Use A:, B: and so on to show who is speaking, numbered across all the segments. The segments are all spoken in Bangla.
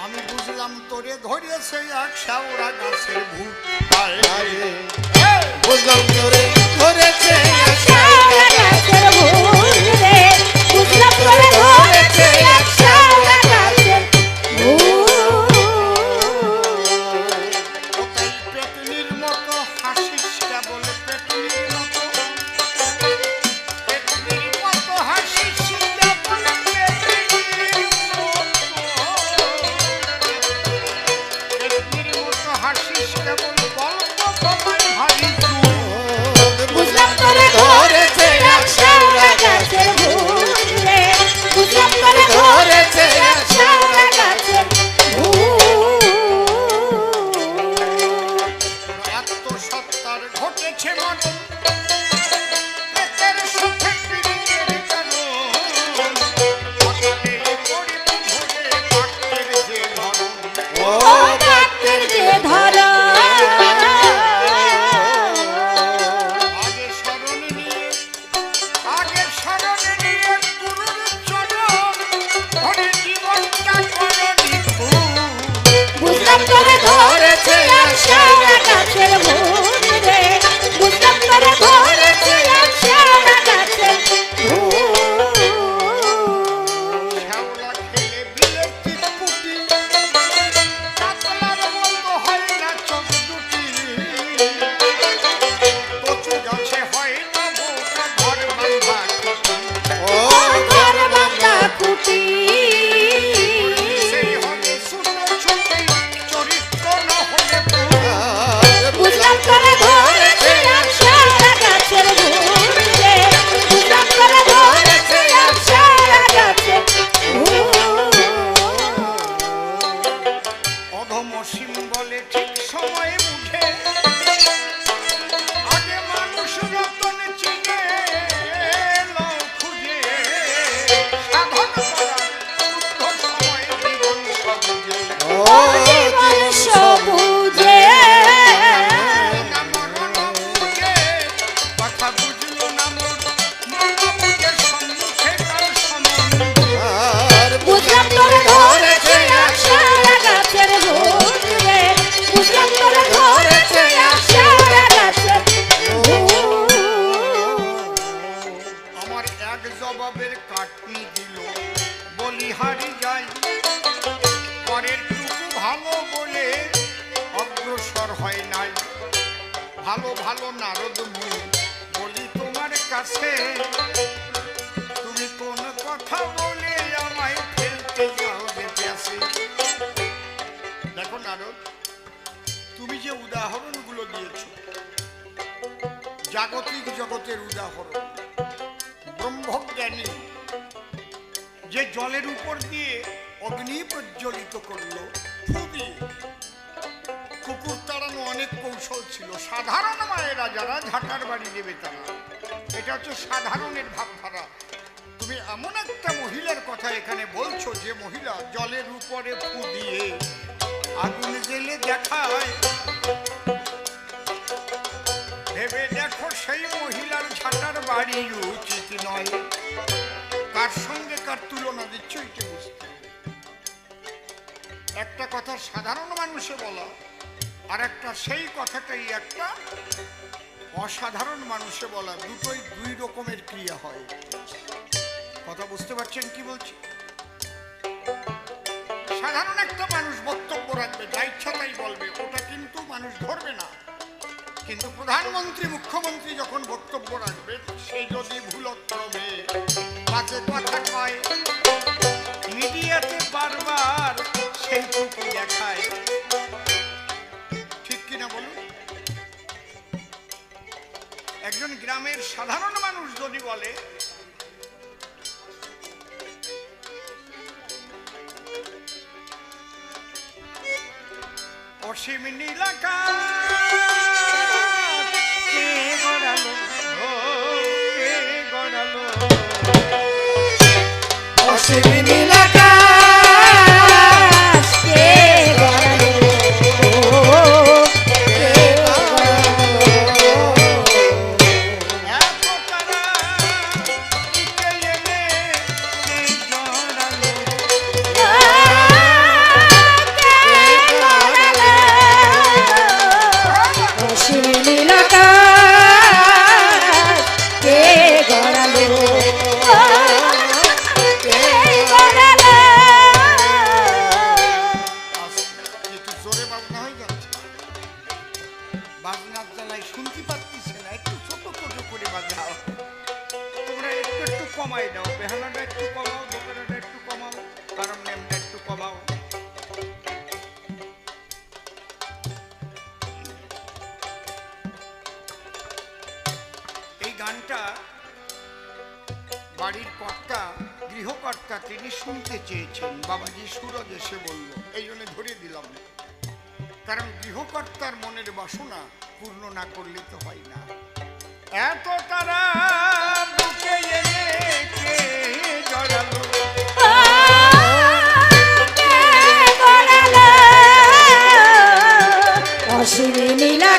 A: আমি বুঝলাম তোরে ধরেছে এক শ্যাওরা গাছের ভূত!
B: বুঝলাম তোরে ধরেছে
C: শ্যাওড়া
A: যে জলের উপর দিয়ে অগ্নি প্রজ্বলিত করল খুবই কুকুর তাড়ানো অনেক কৌশল ছিল। সাধারণ মায়েরা যারা ঝাঁটার বাড়ি নেবে তারা। এটা হচ্ছে সাধারণের ভাবধারা। তুমি এমন একটা মহিলার কথা এখানে বলছো যে মহিলা জলের উপরে ফু দিয়ে আগুন জেলে দেখায়। ভেবে দেখো সেই মহিলার ঝাঁটার বাড়ি উচিত নয়। কার সঙ্গে কার তুলনা দিচ্ছ এটা বুঝতে হবে। একটা কথা সাধারণ মানুষে বলা, আর একটা সেই কথাটাই একটা অসাধারণ মানুষে বলা, দুটোই দুই রকমের ক্রিয়া হয়। কথা বুঝতে পারছেন কি বলছি? সাধারণ একটা মানুষ বক্তব্য রাখবে, যা ইচ্ছা তাই বলবে, ওটা কিন্তু মানুষ ধরবে না। কিন্তু প্রধানমন্ত্রী, মুখ্যমন্ত্রী যখন বক্তব্য রাখবে সেই যদি ভুলক্রমে বাজে কথা কয়। মিডিয়াতে বারবার সেইটুকু দেখায়। ঠিক কিনা বলুন? একজন গ্রামের সাধারণ মানুষ যদি বলে, অসীম নীলাকা কে গড়ালো?
B: অসীম নীলাকাশ
C: কে
A: গানটা বাড়ির কর্তা, গৃহকর্তা তিনি শুনতে চেয়েছেন। বাবাজি সুরজ এসে বলল, এই জন্য ধরিয়ে দিলাম। কারণ গৃহকর্তার মনের বাসনা পূর্ণ না করলে তো হয় না। এত তারা জড়ালো? অসুরে নীলা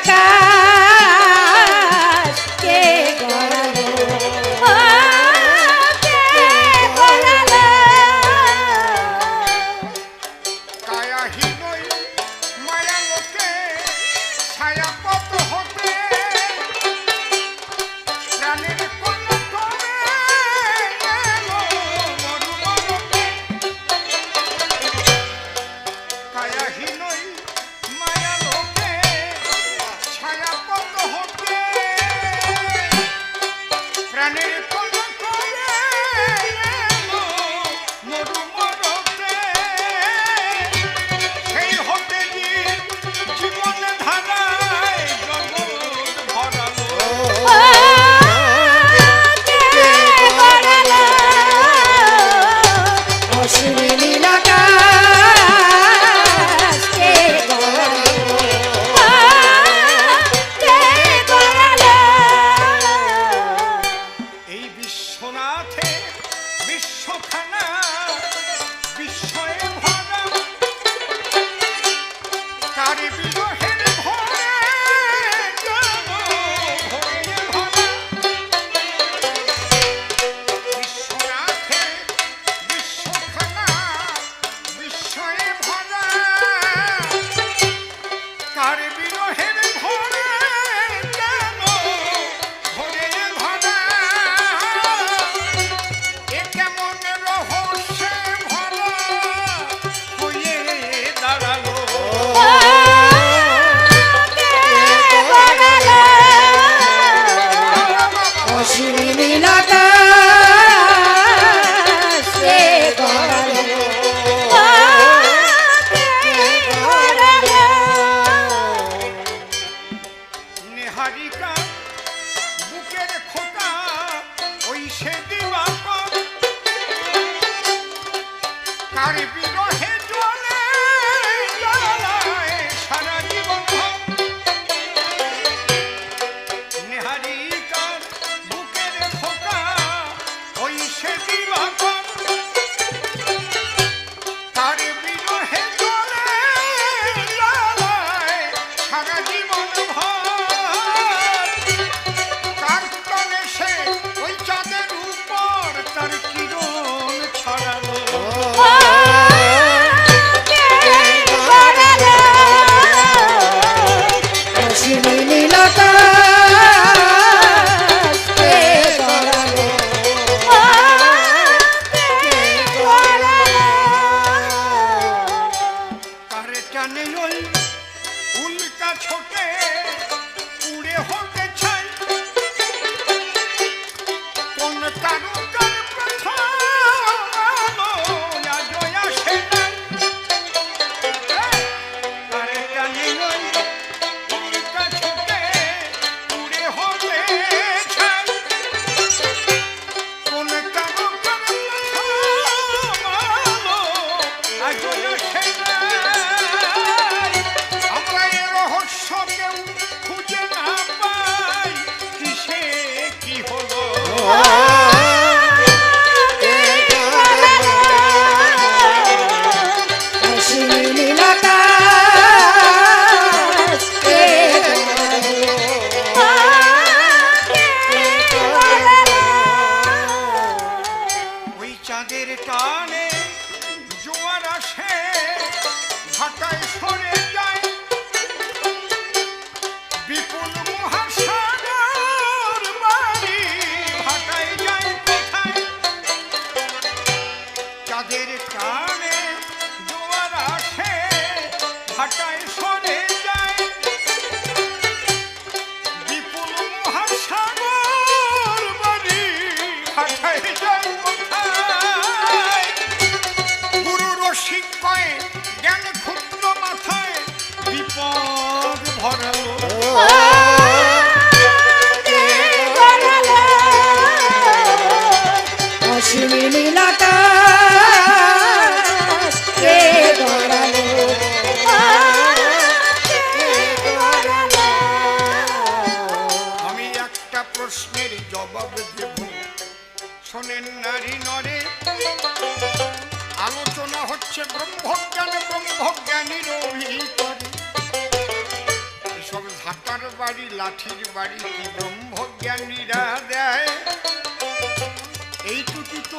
A: এইটুকু তো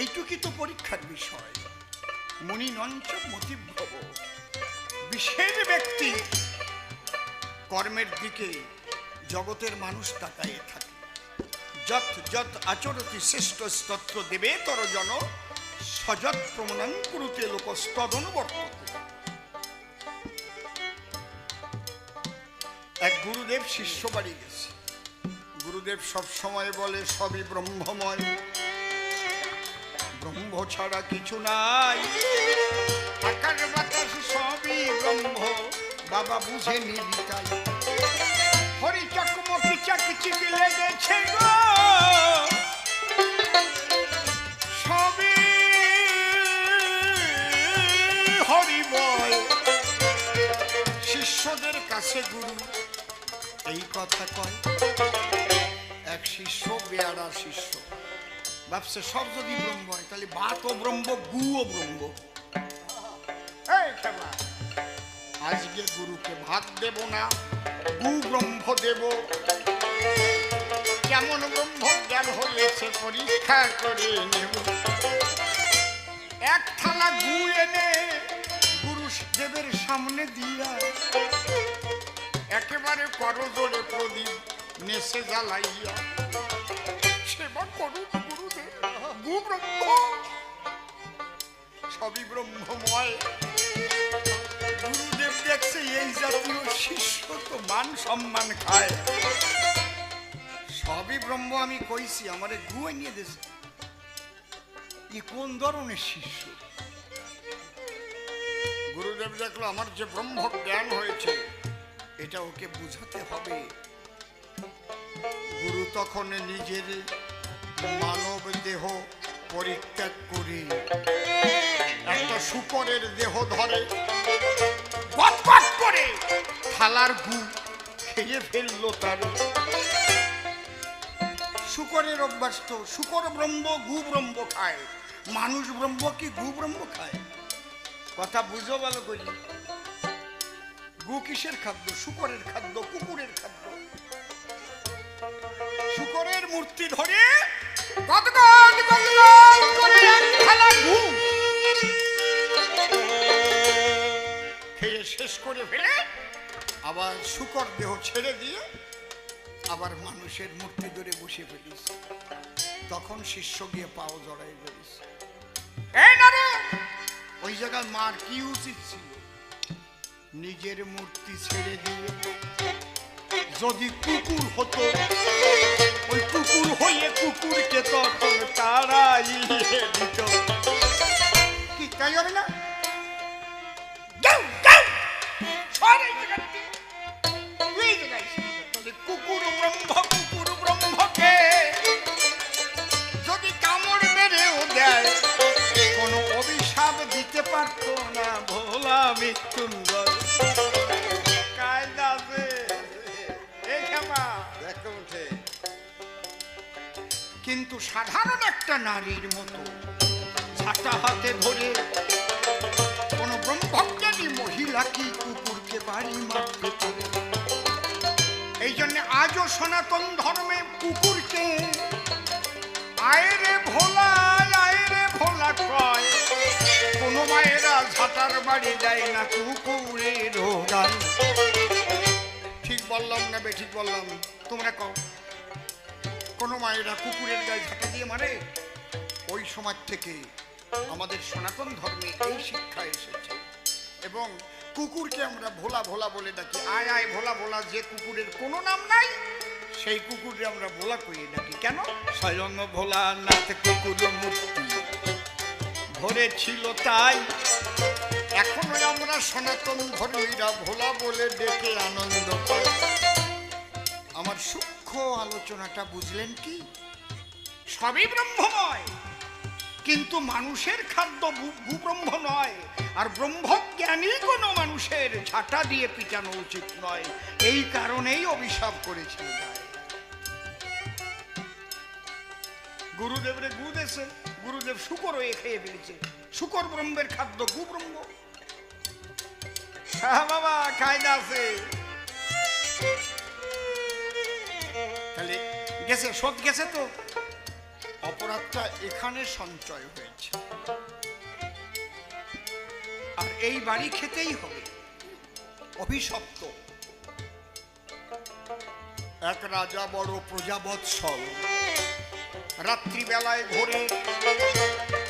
A: এইটুকু তো পরীক্ষার বিষয়, মুনি নঞ্চ মতিভ্রম বিশেষ ব্যক্তি কর্মের দিকে জগতের মানুষ তাকাইয়ে থাকে। যত যত আচরতি শ্রেষ্ঠ স্তত্র দেবে তর জন সযৎ প্রমাণ কুরুতে লোক স্তদনুবর্ততে এক গুরুদেব শিষ্য বাড়ি গেছে। গুরুদেব সব সময় বলে, সবই ব্রহ্মময়। ব্রহ্ম ছাড়া কিছু নাই। আকাশ বাতাস সবই ব্রহ্ম। বাবা বুঝে নিবি তাই। ভাবছে সব যদি ব্রহ্ম হয়, তাহলে বাতও ব্রহ্ম গুও ব্রহ্ম। আজকে গুরুকে ভাত দেব না, গু ব্রহ্ম দেব। কেমন ব্রহ্ম জ্ঞান হয়েছে পরীক্ষা করে নেব। এক থালা গু এনে গুরু দেবের সামনে দিয়া, একেবারে করজোরে প্রদীপ নেশে জ্বালাইয়া সেবা করুন ব্রহ্ম সবই ব্রহ্মময়। গুরুদেব দেখছে এই জাতীয় শিষ্য তো মান সম্মান খায়। সবই ব্রহ্ম আমি কইছি, আমারে গুয়ে নিয়ে দিয়েছে ই কোন ধরনের শিষ্য? গুরুদেব দেখল, আমার যে ব্রহ্ম জ্ঞান হয়েছে, এটা ওকে বুঝাতে হবে। গুরু তখন নিজের মানব দেহ পরিত্যাগ করে। একটা শুকরের দেহ ধরে করে থালার গু খেয়ে ফেলল তার। শুকরের অভ্যাস তো শুকর ব্রহ্ম, গু ব্রহ্ম খায়। মানুষ ব্রহ্ম কি গু ব্রহ্ম খায়? কথা বুঝো ভালো করি। গু কিসের খাদ্য? শুকরের খাদ্য, কুকুরের খাদ্য। শুকরের মূর্তি ধরে গদগদ শেষ করে ফেলে আবার শুকর দেহ ছেড়ে দিয়ে আবার মানুষের মূর্তি ধরে বসে ফেলিস। তখন শিষ্য গিয়ে পাও জড়াই ফেলিস ওই জায়গায় মার কি উচিত ছিল? নিজের মূর্তি ছেড়ে দিয়ে যদি কুকুর হতো ওই কুকুর হয়ে কুকুরকে তখন দিত। কি তাই হবে না? কুকুর ব্রহ্ম কুকুর ব্রহ্মকে যদি কামড় মেরেও দেয় কোনো অভিশাপ দিতে পারতো না ভোলা মৃত্যুঞ্জয়। সাধারণ একটা নারীর মতো। ছাতা হাতে ধরে কোন ব্রহ্মজ্ঞানী মহিলা কি কুকুরকে বাড়ি মারতে পারে। এই জন্য আজও সনাতন ধর্মে কুকুরকে আয়রে ভোলা আয়রে ভোলা কয়। কোনো মায়েরা ঝাঁটার বাড়ি যায় না কুকুরের ঠিক বললাম না বে, ঠিক বললাম। তোমরা কও। কোনো মায়েরা কুকুরের গায়ে ঝাঁটা দিয়ে মারে? ওই সমাজ থেকে আমাদের সনাতন ধর্মে এই শিক্ষা এসেছে। এবং কুকুরকে আমরা ভোলা ভোলা বলে ডাকি। আয় আয় ভোলা ভোলা যে কুকুরের কোনো নাম নাই সেই কুকুরকে আমরা ভোলা করিয়ে ডাকি। কেন? স্বয়ং ভোলা নাথ কুকুর মূর্তি ধরেছিল তাই। এখনও আমরা সনাতন ধর্মীরা ভোলা বলে ডেকে আনন্দ পাই। আমার সূক্ষ্ম আলোচনাটা, বুঝলেন কি? সবই ব্রহ্মময়, কিন্তু মানুষের খাদ্য ভূব্রহ্ম নয়, আর ব্রহ্মজ্ঞানী কোনো মানুষের ঝাঁটা দিয়ে পিটানো উচিত নয়। এই কারণেই অভিশাপ করেছিল তাই গুরুদেবরে গু দেছে গুরুদেব শুকর হয়ে খেয়ে ফেলেছে। শুকর ব্রহ্মের খাদ্য গু ব্রহ্ম হ্যাঁ বাবা, কায়দা আছে। গেছে শোধ গেছে তো? অপরাধটা এখানে সঞ্চয় হয়েছে। আর এই বাড়ি খেতেই হবে। অভিশপ্ত। এক রাজা বড় প্রজাবৎসল। রাত্রিবেলায় ঘোরে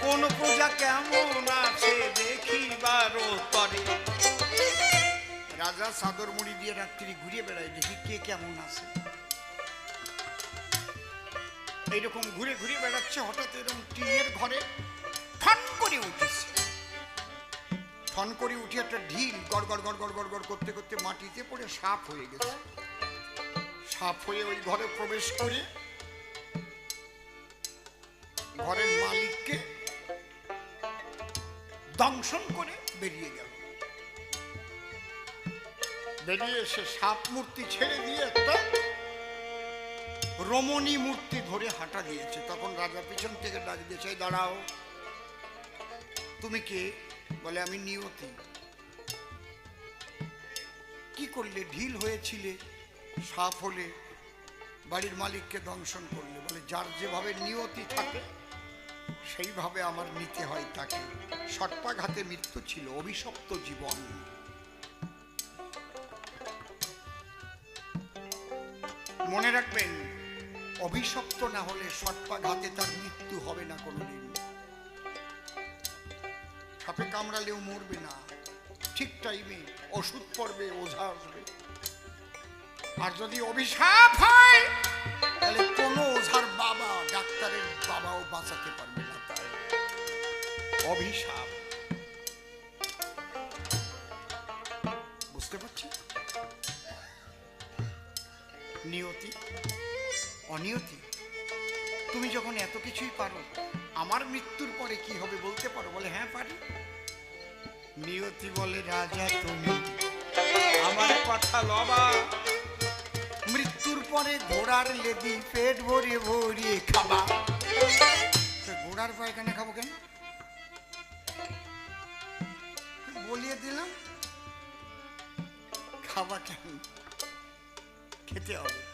A: কোন প্রজা কেমন আছে দেখিবার তরে। রাজা সাদর মুড়ি দিয়ে রাত্রি ঘুরে বেড়ায়, দেখি কে কেমন আছে। এইরকম ঘুরে ঘুরে বেড়াচ্ছে, হঠাৎ এরকম টিনের ঘরে ঠান করে উঠেছে। ঠন করে উঠে একটা ঢিল গড় গড় গড় গড় গড় করতে করতে মাটিতে পড়ে সাপ হয়ে গেছে। সাপ হয়ে ওই ঘরে প্রবেশ করে ঘরের মালিককে দংশন করে বেরিয়ে গেল। বেরিয়ে এসে সাপ মূর্তি ছেড়ে দিয়ে একটা রমণী মূর্তি ধরে হাঁটা দিয়েছে। তখন রাজা পিছন থেকে ডাক দিয়েছে দাঁড়াও। তুমি কে? বলে, আমি নিয়তি। কি করলে? ঢিল হয়েছিলে সাপ হলে বাড়ির মালিককে দংশন করলে। বলে, যার যেভাবে নিয়তি থাকে, সেইভাবে আমার নিতে হয় তাকে। সটপাঘাতে মৃত্যু ছিল, অভিশপ্ত জীবন। মনে রাখবেন অভিশপ্ত না হলে সটপাঘাতে তার মৃত্যু হবে না কোনোদিন। সাপে কামড়ালেও মরবে না। ঠিক টাইমে ওষুধ পড়বে, ওঝা আসবে। আর যদি অভিশাপ হয়, তাহলে কোনো ওঝার বাবা, ডাক্তারের বাবাও বাঁচাতে পারবে না অভিশাপ। বুঝতে পারছি? নিয়তি। অনিয়তি। তুমি যখন এত কিছুই পারো, আমার মৃত্যুর পরে কি হবে বলতে পারো? বলে হ্যাঁ পারি। নিয়তি বলে, রাজা তুমি। আমার কথা লবা। মৃত্যুর পরে ঘোড়ার লেদি পেট ভরে ভরিয়ে খাবা। ঘোড়ার পায়খানা খাব কেন? বলিয়ে দিলাম। খাবা কেন? খেতে হবে।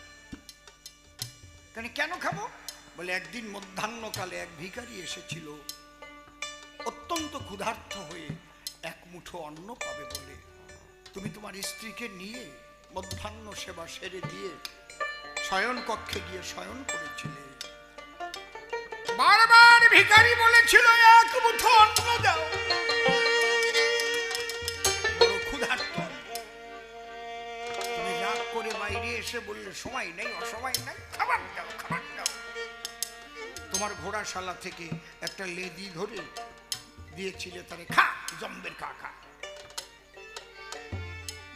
A: কেন কেন খাব? বলে একদিন মধ্যাহ্নকালে এক ভিখারি এসেছিল। অত্যন্ত ক্ষুধার্ত হয়ে এক মুঠো অন্ন পাবে বলে। তুমি তোমার স্ত্রীকে নিয়ে মধ্যাহ্ন সেবা সেরে দিয়ে শয়ন কক্ষে গিয়ে শয়ন করেছিলে। বারবার ভিখারি বলেছিল, এক মুঠো অন্ন দাও। এসে বললে, সময় নেই, অসময় নেই, খাবার দাও খাবার দাও। তোমার ঘোড়াশালা থেকে একটা লেদি ধরে দিয়েছিলে তারে, খা, জম্বের খা খা।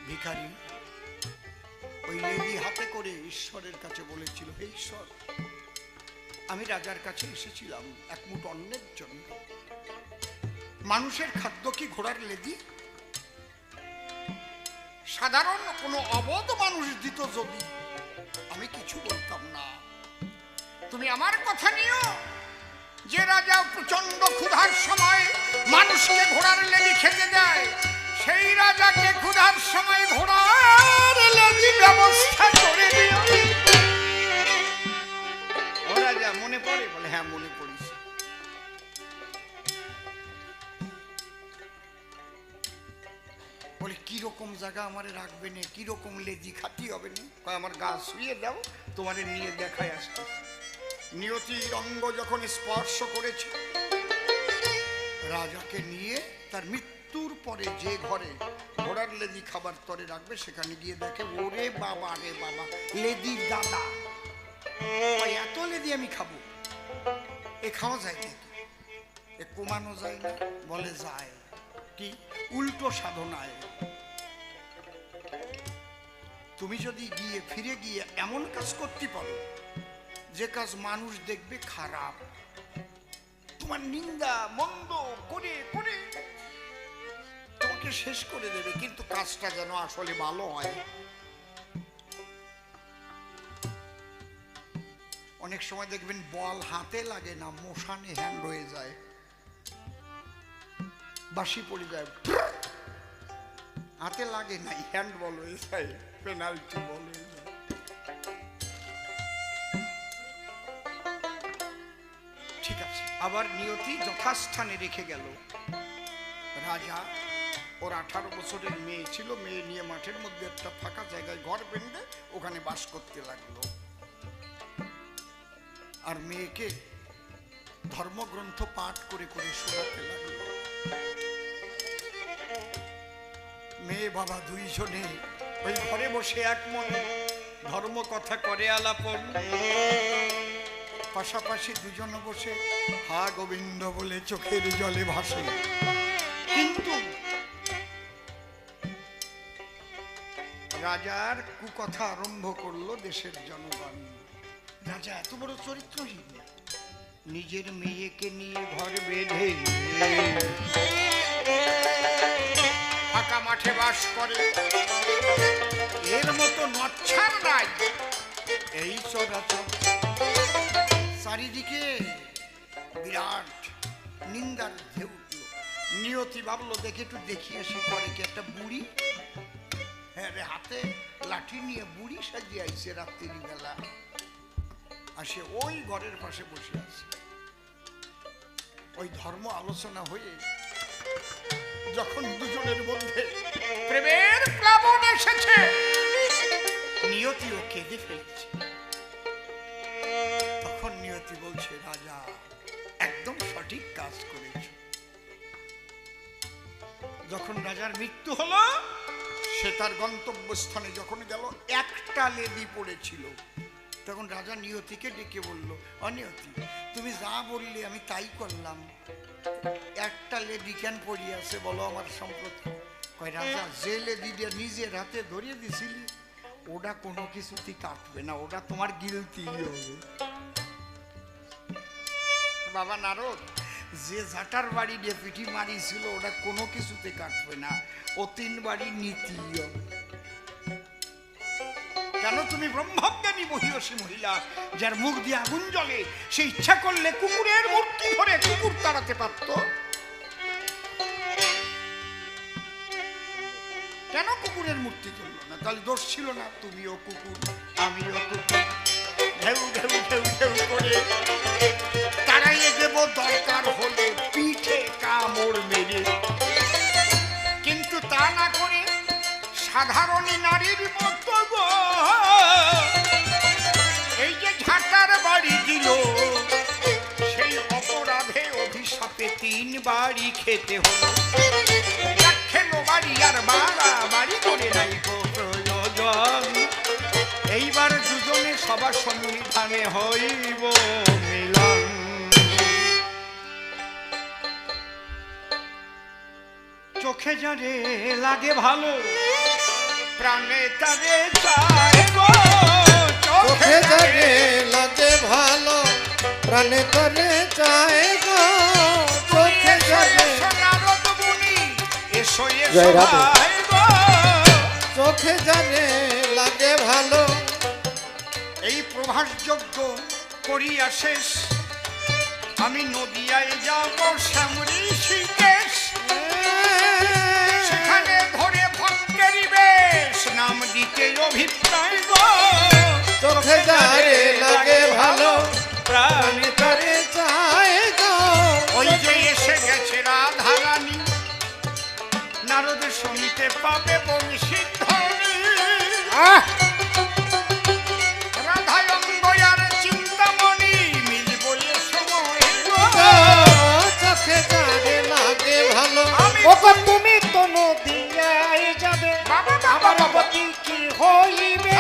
A: ভিখারি ওই লেদি হাতে করে ঈশ্বরের কাছে বলেছিল, হে ঈশ্বর, আমি রাজার কাছে এসেছিলাম এক মুঠ অন্নের জন্য। মানুষের খাদ্য কি ঘোড়ার লেদি? সাধারণ কোনো অবধ মানুষ দিত যদি, আমি কিছু বলতাম না। তুমি আমার কথা নিও। যে রাজা প্রচণ্ড ক্ষুধার সময় মানুষকে ঘোড়ার লেগি খেতে দেয়, সেই রাজাকে ক্ষুধার সময় ঘোড়ার লেগি ব্যবস্থা করে দিও। ও রাজা মনে পড়ে? বলে হ্যাঁ মনে পড়িস রকম জায়গা আমারে রাখবে না? কি রকম লেজি খাতি হবে না? আমার গা শুয়ে দাও তোমারে নিয়ে দেখায় আসতে নিয়তির অঙ্গ যখন স্পর্শ করেছে, রাজাকে নিয়ে তার মৃত্যুর পরে যে ঘরে ঘোড়ার লেদি খাবার তরে রাখবে, সেখানে গিয়ে দেখে, ওরে বাবা রে বাবা লেদির দাদা। এত লেদি আমি খাব? এ খাওয়া যায় নাকি? এ কমানো যায় না? বলে, যায়। কি? উল্টো সাধনায়। তুমি যদি গিয়ে ফিরে গিয়ে এমন কাজ করতে পারো, যে কাজ মানুষ দেখবে খারাপ। তোমার নিন্দা মন্দ করে করে তোমাকে শেষ করে দেবে, কিন্তু কাজটা যেন আসলে ভালো হয়। অনেক সময় দেখবেন বল হাতে লাগে না, মশানে হ্যান্ড হয়ে যায়। বাসি পড়ে যায়, হাতে লাগে না হ্যান্ড বল হয়ে যায়। পেনাল্টি বল ঠিক আছে, আবার নিয়তি যথাস্থানে রেখে গেল। রাজা, ওর আঠারো বছরের মেয়ে ছিল, মেয়ে নিয়ে মাঠের মধ্যে একটা ফাঁকা জায়গায় ঘর বেঁধে ওখানে বাস করতে লাগল। আর মেয়েকে ধর্মগ্রন্থ পাঠ করে করে শোনাতে লাগল। মেয়ে বাবা দুইজনে ওই ঘরে বসে এক মনে ধর্ম কথা করে আলাপন। পাশাপাশি দুজন বসে হা গোবিন্দ বলে চোখের জলে ভাসে। কিন্তু রাজার কুকথা আরম্ভ করল দেশের জনগণ। রাজা, এত বড় চরিত্রহীন। নিজের মেয়েকে নিয়ে ঘর বেঁধে। ফাঁকা মাঠে বাস করে। এর মতো নচ্ছার নাই। এই চরাচর চারিদিকে বিরাট নিন্দার ঢেউ নিয়তি ভাবলো, দেখে একটু দেখি আসি পরে কি একটা বুড়ি? হ্যাঁ রে, হাতে লাঠি নিয়ে বুড়ি সাজিয়ে আইছে রাত্রির বেলা। আর সে ওই ঘরের পাশে বসে আছে। ওই ধর্ম আলোচনা হয়ে যখন দুজনের মধ্যে প্রেমের প্লাবন এসেছে। নিয়তিও কেঁদে ফেলেছে। তখন নিয়তি বলছে রাজা একদম সঠিক কাজ করেছ। যখন রাজার মৃত্যু হলো সে তার গন্তব্যস্থানে যখন গেল একটা লেদি পড়েছিল। তখন রাজা নিয়তিকে ডেকে বলল অনিয়তি তুমি যা বললে আমি তাই করলাম। একটা লেডি কেন পড়িয়াছে বলো আমার সম্পর্কে কয়, রাজা, যে লেডিটা নিজের হাতে ধরিয়ে দিছিলি, ওটা কোনো কিছুতেই কাটবে না, ওটা তোমার গিলতি হবে বাবা নারদ, যে জাটার বাড়ি দিয়ে পিঠি মারিছিল ওটা কোনো কিছুতে কাটবে না ও তিন বাড়ি নীতি হবে। কেন তুমি ব্রহ্মজ্ঞানী মহিষী মহিলা, যার মুখ দিয়ে আগুন জ্বলে, সে ইচ্ছা করলে কুকুরের মূর্তি ধরে কুকুর তাড়াতে পারত। কেন কুকুরের মূর্তি তুললো না? তাহলে দোষ ছিল না, তুমিও কুকুর, আমিও কুকুর। ঢেউ ঢেউ দেব দরকার হলে পিঠে কামড় মেরে। কিন্তু তা না করে সাধারণ নারীর মতো বাড়ি খেতে হলো। খেলো বাড়ি আর বাড়া বাড়ি করে নাই প্রয়োজন। এইবার দুজনে সবার সন্নিধানে হইব মিলন। চোখে যারে লাগে ভালো প্রাণে তারে
B: চোখে যারে লাগে ভালো প্রাণে তরে চায় গো। জয় রাধে। চোখে যারে লাগে ভালো।
A: এই প্রভাসযোগ্য করিয়া শেষ। আমি নদিয়ায় যাব শ্যামরি শীতেশ। সেখানে ধরে ভক্তের বেশ। নাম দিতে অভিপ্রায় গো।
B: চোখে যারে লাগে ভালো।
A: প্রাণে
B: তরে চায় গো।
A: ওই যে নারদ শুনিতে পাবে বংশীধ্বনি রাধায় অঙ্গয়ার চিন্তামণি মিল সময়
B: চোখে লাগে ভালো।
D: তুমি তো নদিয়ায় যাবে?
A: বাবা, বাবা,
D: কি হইবে?